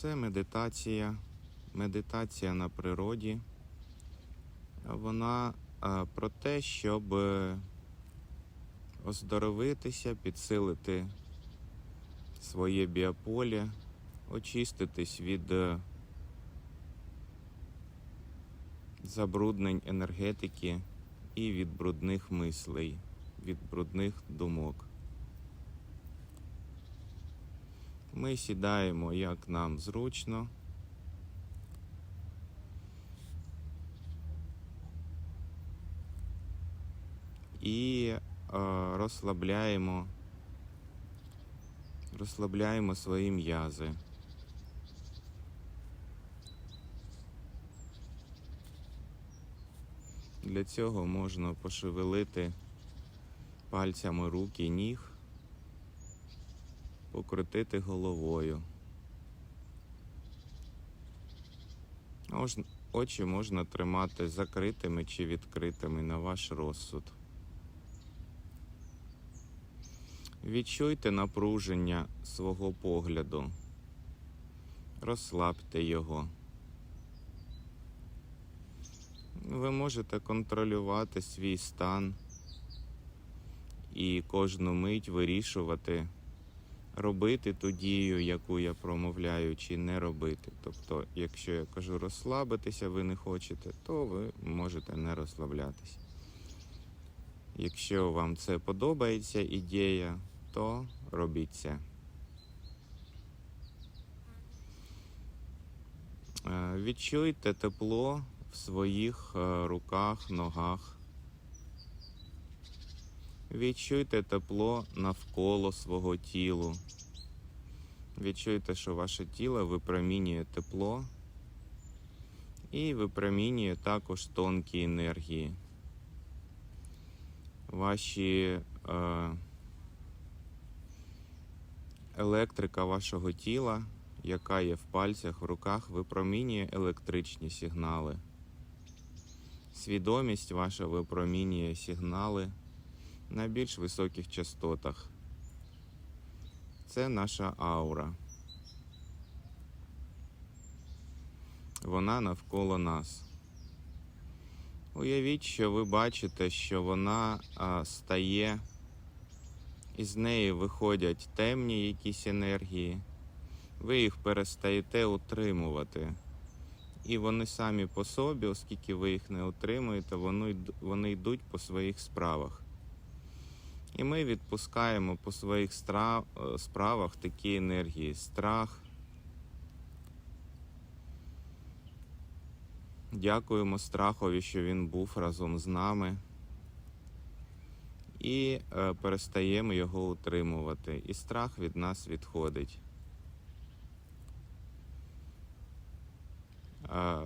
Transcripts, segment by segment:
Це медитація. Медитація на природі. Вона про те, щоб е, оздоровитися, підсилити своє біополе, очиститись від е, забруднень енергетики і від брудних мислей, від брудних думок. Ми сідаємо як нам зручно. І е, розслабляємо, розслабляємо свої м'язи. Для цього можна пошевелити пальцями рук і ніг, покрутити головою. Очі можна тримати закритими чи відкритими на ваш розсуд. Відчуйте напруження свого погляду. Розслабте його. Ви можете контролювати свій стан і кожну мить вирішувати, робити ту дію, яку я промовляю, чи не робити. Тобто, якщо я кажу розслабитися, ви не хочете, то ви можете не розслаблятися. Якщо вам це подобається ідея, то робіть це. Е, Відчуйте тепло в своїх е, руках, ногах. Відчуйте тепло навколо свого тілу. Відчуйте, що ваше тіло випромінює тепло і випромінює також тонкі енергії. Ваші е, електрика вашого тіла, яка є в пальцях, в руках, випромінює електричні сигнали. Свідомість ваша випромінює сигнали на більш високих частотах. Це наша аура. Вона навколо нас. Уявіть, що ви бачите, що вона а, стає, із неї виходять темні якісь енергії, ви їх перестаєте утримувати. І вони самі по собі, оскільки ви їх не утримуєте, вони, вони йдуть по своїх справах. І ми відпускаємо по своїх стра- е, справах такі енергії: страх. Дякуємо страхові, що він був разом з нами. І е, перестаємо його утримувати. І страх від нас відходить. Е,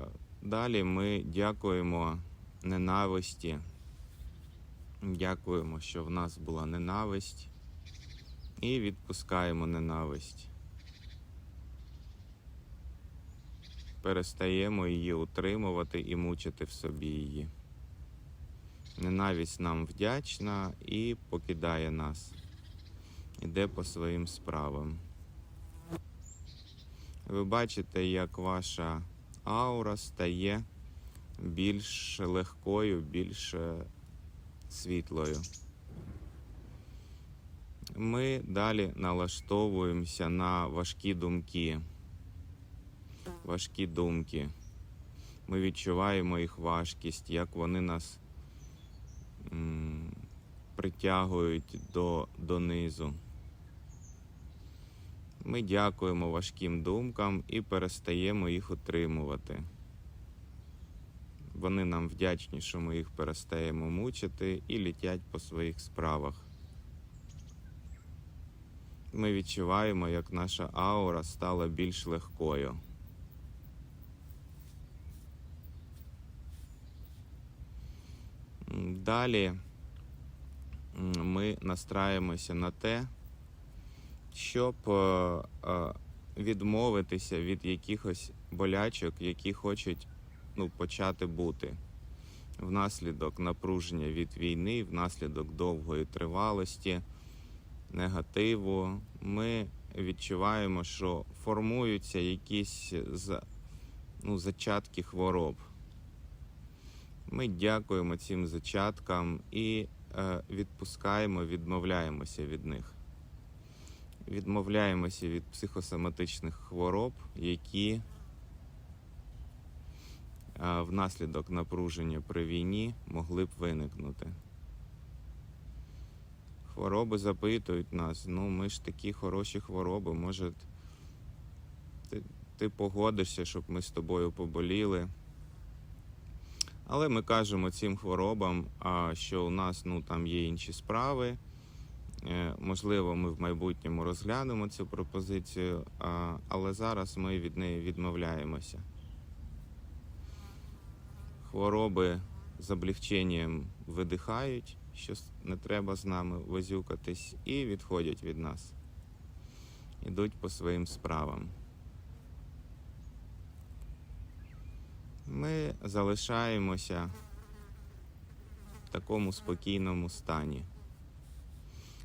Далі ми дякуємо ненависті. Дякуємо, що в нас була ненависть. І відпускаємо ненависть. Перестаємо її утримувати і мучити в собі її. Ненависть нам вдячна і покидає нас. Іде по своїм справам. Ви бачите, як ваша аура стає більш легкою, більш е, світлою. Ми далі налаштовуємося на важкі думки. Важкі думки. Ми відчуваємо їх важкість, як вони нас м, притягують до, донизу. Ми дякуємо важким думкам і перестаємо їх утримувати. Вони нам вдячні, що ми їх перестаємо мучити і літять по своїх справах. Ми відчуваємо, як наша аура стала більш легкою. Далі ми настраємося на те, щоб е, е, відмовитися від якихось болячок, які хочуть ну, почати бути внаслідок напруження від війни, внаслідок довгої тривалості, негативу. Ми відчуваємо, що формуються якісь ну, зачатки хвороб. Ми дякуємо цим зачаткам і е, відпускаємо, відмовляємося від них. Відмовляємося від психосоматичних хвороб, які внаслідок напруження при війні могли б виникнути. Хвороби запитують нас, ну ми ж такі хороші хвороби, може ти, ти погодишся, щоб ми з тобою поболіли. Але ми кажемо цим хворобам, що у нас ну, там є інші справи. Е, Можливо, ми в майбутньому розглянемо цю пропозицію, але зараз ми від неї відмовляємося. Хвороби з облегченням видихають, що не треба з нами возюкатись, і відходять від нас. Ідуть по своїм справам. Ми залишаємося в такому спокійному стані.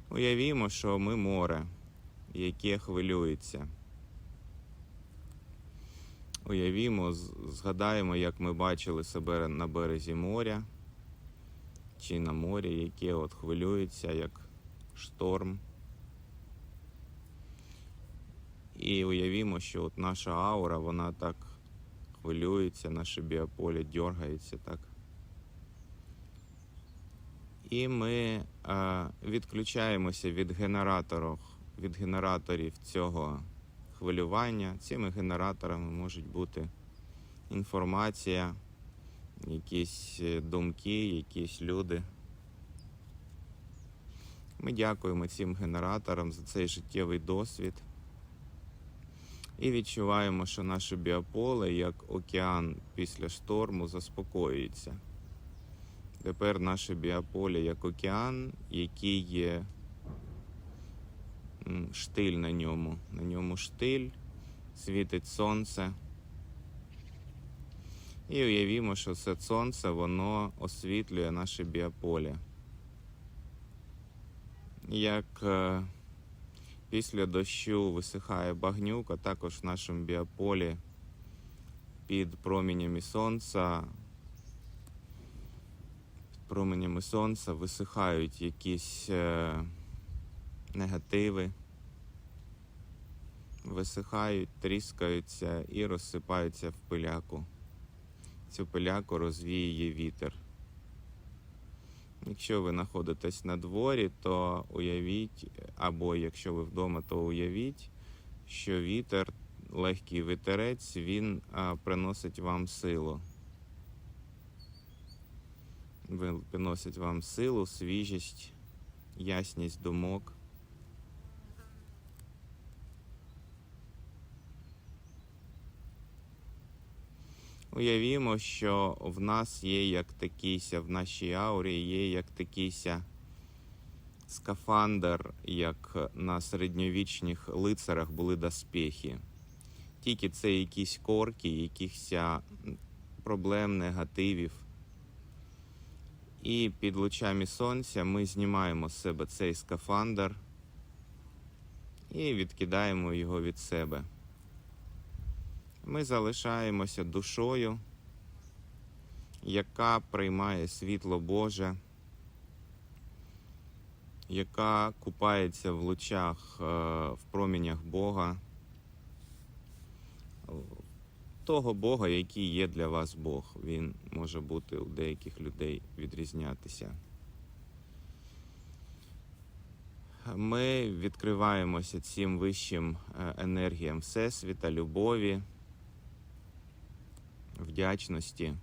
Уявімо, що ми море, яке хвилюється. Уявімо, згадаємо, як ми бачили себе на березі моря чи на морі, яке от хвилюється, як шторм. І уявімо, що от наша аура, вона так хвилюється, наше біополе дергається так. І ми е, відключаємося від генераторів, від генераторів цього хвилювання. Цими генераторами можуть бути інформація, якісь е, думки, якісь люди. Ми дякуємо цим генераторам за цей життєвий досвід. І відчуваємо, що наше біополе, як океан після шторму, заспокоюється. Тепер наше біополе як океан, який є штиль на ньому. На ньому штиль, світить сонце. І уявімо, що це сонце воно освітлює наше біополе. Як е, після дощу висихає багнюка, також в нашому біополі під променями сонця. Під променями сонця висихають якісь е, негативи, висихають, тріскаються і розсипаються в пиляку. Цю пиляку розвіює вітер. Якщо ви знаходитесь на дворі, то уявіть, або якщо ви вдома, то уявіть, що вітер, легкий вітерець, він а, приносить вам силу. Він приносить вам силу, свіжість, ясність думок. Уявімо, що в нас є як такийся, в нашій аурі є як такийся скафандр, як на середньовічних лицарах були доспехи. Тільки це якісь корки, якихось проблем, негативів. І під лучами сонця ми знімаємо з себе цей скафандр і відкидаємо його від себе. Ми залишаємося душою, яка приймає світло Боже, яка купається в лучах, е, в промінях Бога, того Бога, який є для вас Бог. Він може бути у деяких людей відрізнятися. Ми відкриваємося цим вищим е, енергіям Всесвіта, любові, вдячності,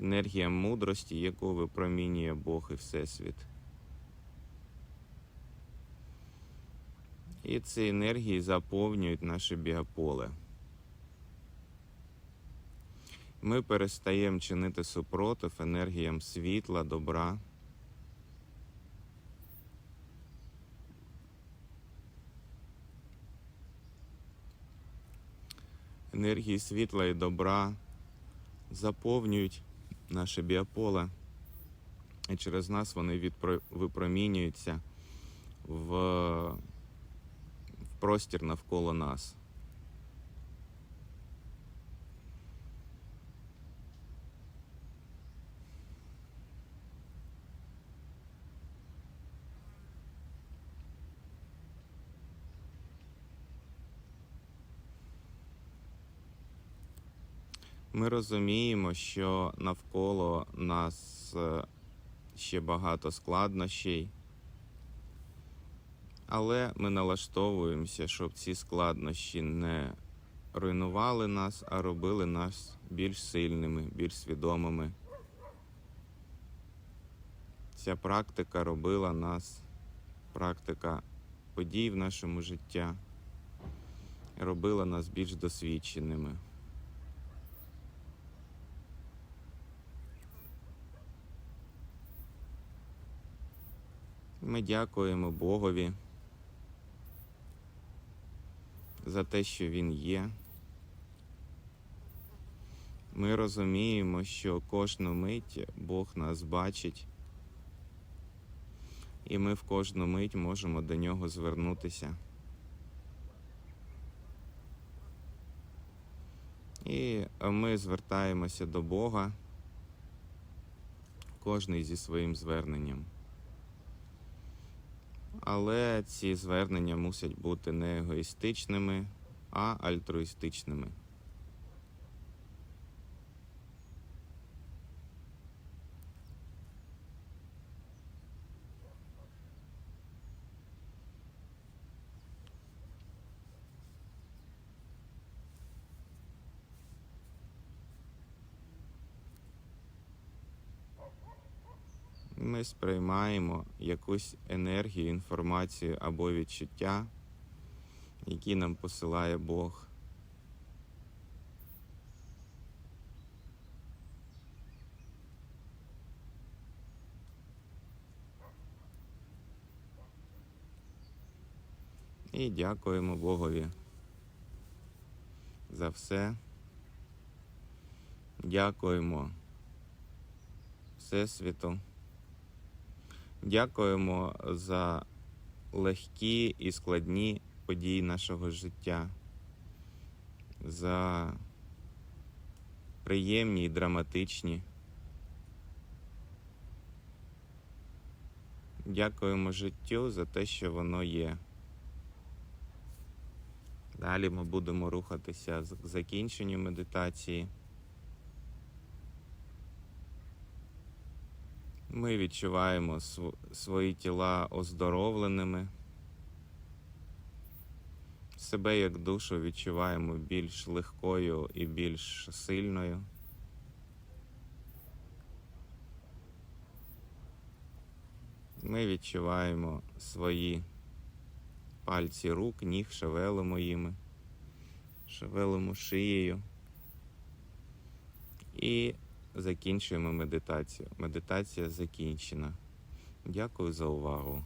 енергіям мудрості, яку випромінює Бог і Всесвіт. І ці енергії заповнюють наше біополе. Ми перестаємо чинити супротив енергіям світла, добра. Енергії світла і добра заповнюють наше біополе, і через нас вони відпро- випромінюються в простір навколо нас. Ми розуміємо, що навколо нас е, ще багато складнощей, але ми налаштовуємося, щоб ці складнощі не руйнували нас, а робили нас більш сильними, більш свідомими. Ця практика робила нас, практика подій в нашому житті, робила нас більш досвідченими. Ми дякуємо Богові за те, що Він є. Ми розуміємо, що кожну мить Бог нас бачить, і ми в кожну мить можемо до нього звернутися. І ми звертаємося до Бога, кожний зі своїм зверненням. Але ці звернення мусять бути не егоїстичними, а альтруїстичними. Ми сприймаємо якусь енергію, інформацію або відчуття, які нам посилає Бог. І дякуємо Богові за все. Дякуємо Всесвіту. Дякуємо за легкі і складні події нашого життя, за приємні і драматичні. Дякуємо життю за те, що воно є. Далі ми будемо рухатися к закінченню медитації. Ми відчуваємо св- свої тіла оздоровленими. Себе як душу відчуваємо більш легкою і більш сильною. Ми відчуваємо свої пальці рук, ніг, шевелимо їми, шевелимо шиєю. І закінчуємо медитацію. Медитація закінчена. Дякую за увагу.